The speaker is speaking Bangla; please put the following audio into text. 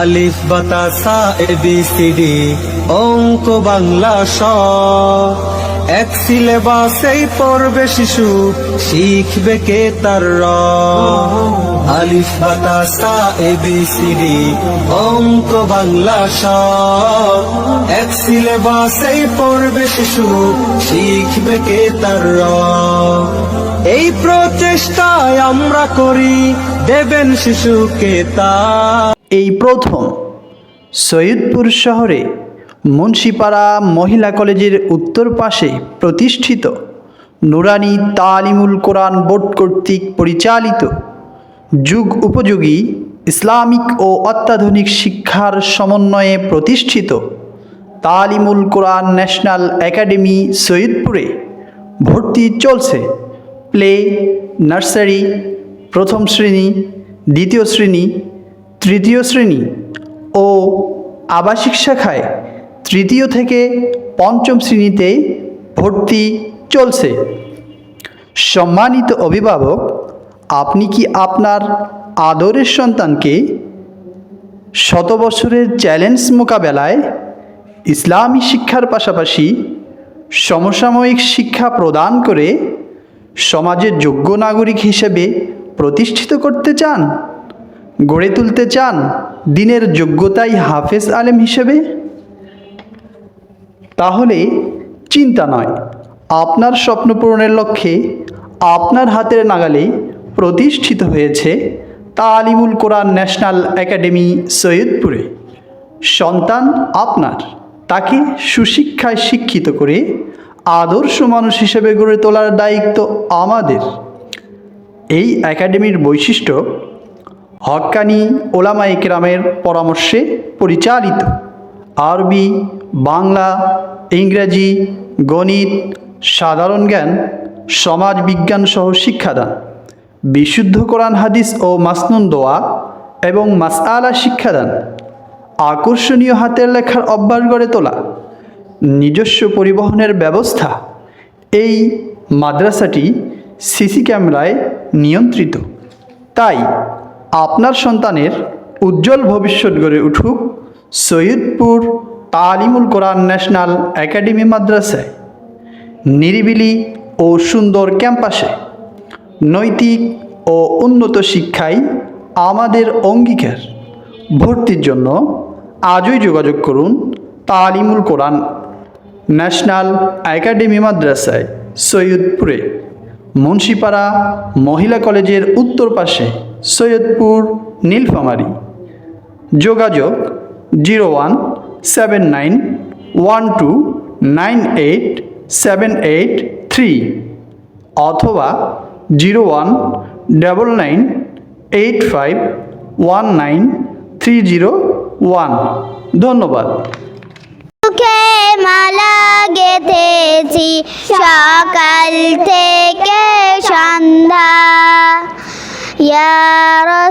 আলিফ বাতাসা এবিসিডি অঙ্ক বাংলা স। এক সিলেবাসেই পড়বে শিশু, শিখবে কে তার র। আলিফ বাতাসা এবিসিডি অঙ্ক বাংলা স। এক সিলেবাসেই পড়বে শিশু, শিখবে কে তার র। এই প্রচেষ্টায় আমরা করি, দেবেন শিশুকে তা এই প্রথম সৈয়দপুর শহরে মুন্সিপাড়া মহিলা কলেজের উত্তর পাশে প্রতিষ্ঠিত নুরানি তালিমুল কোরআন বোর্ড কর্তৃক পরিচালিত যুগ উপযোগী ইসলামিক ও অত্যাধুনিক শিক্ষার সমন্বয়ে প্রতিষ্ঠিত তালিমুল কোরআন ন্যাশনাল একাডেমি সৈয়দপুরে ভর্তি চলছে। প্লে, নার্সারি, প্রথম শ্রেণি, দ্বিতীয় শ্রেণি তৃতীয় শ্রেণি ও আবাসিক শাখায় তৃতীয় থেকে পঞ্চম শ্রেণীতে ভর্তি চলছে। সম্মানিত অভিভাবক, আপনি কি আপনার আদরের সন্তানকে শত বছরের চ্যালেঞ্জ মোকাবেলায় ইসলামী শিক্ষার পাশাপাশি সমসাময়িক শিক্ষা প্রদান করে সমাজের যোগ্য নাগরিক হিসেবে প্রতিষ্ঠিত করতে চান? গড়ে তুলতে চান দিনের যোগ্যতাই হাফেজ আলেম হিসেবে? তাহলে চিন্তা নয়, আপনার স্বপ্ন পূরণের লক্ষ্যে আপনার হাতের নাগালে প্রতিষ্ঠিত হয়েছে তালিমুল কোরআন ন্যাশনাল একাডেমি সৈয়দপুরে। সন্তান আপনার, তাকে সুশিক্ষায় শিক্ষিত করে আদর্শ মানুষ হিসেবে গড়ে তোলার দায়িত্ব আমাদের। এই একাডেমির বৈশিষ্ট্য হক্কানি ওলামা ইকরামের পরামর্শে পরিচালিত। আরবি, বাংলা, ইংরেজি, গণিত, সাধারণ জ্ঞান সমাজ বিজ্ঞান সহ শিক্ষাদান। বিশুদ্ধ কোরআন, হাদিস ও মাসনুন দোয়া এবং মাসআলা শিক্ষাদান। আকর্ষণীয় হাতের লেখার অভ্যাস গড়ে তোলা। নিজস্ব পরিবহনের ব্যবস্থা। এই মাদ্রাসাটি সিসি ক্যামেরায় নিয়ন্ত্রিত। তাই আপনার সন্তানের উজ্জ্বল ভবিষ্যৎ গড়ে উঠুক সৈয়দপুর তালিমুল কোরআন ন্যাশনাল একাডেমি মাদ্রাসায়। নিরিবিলি ও সুন্দর ক্যাম্পাসে নৈতিক ও উন্নত শিক্ষাই আমাদের অঙ্গীকার। ভর্তির জন্য আজই যোগাযোগ করুন তালিমুল কোরআন ন্যাশনাল একাডেমি মাদ্রাসায় সৈয়দপুরে। মুন্সিপাড়া মহিলা কলেজের উত্তর পাশে সৈয়দপুর, নীলফামারী। যোগাযোগ zero one seven nine one two nine eight seven eight three অথবা zero one double nine eight five one nine three zero one. ধন্যবাদ। মালা গেথেছি সকাল থেকে।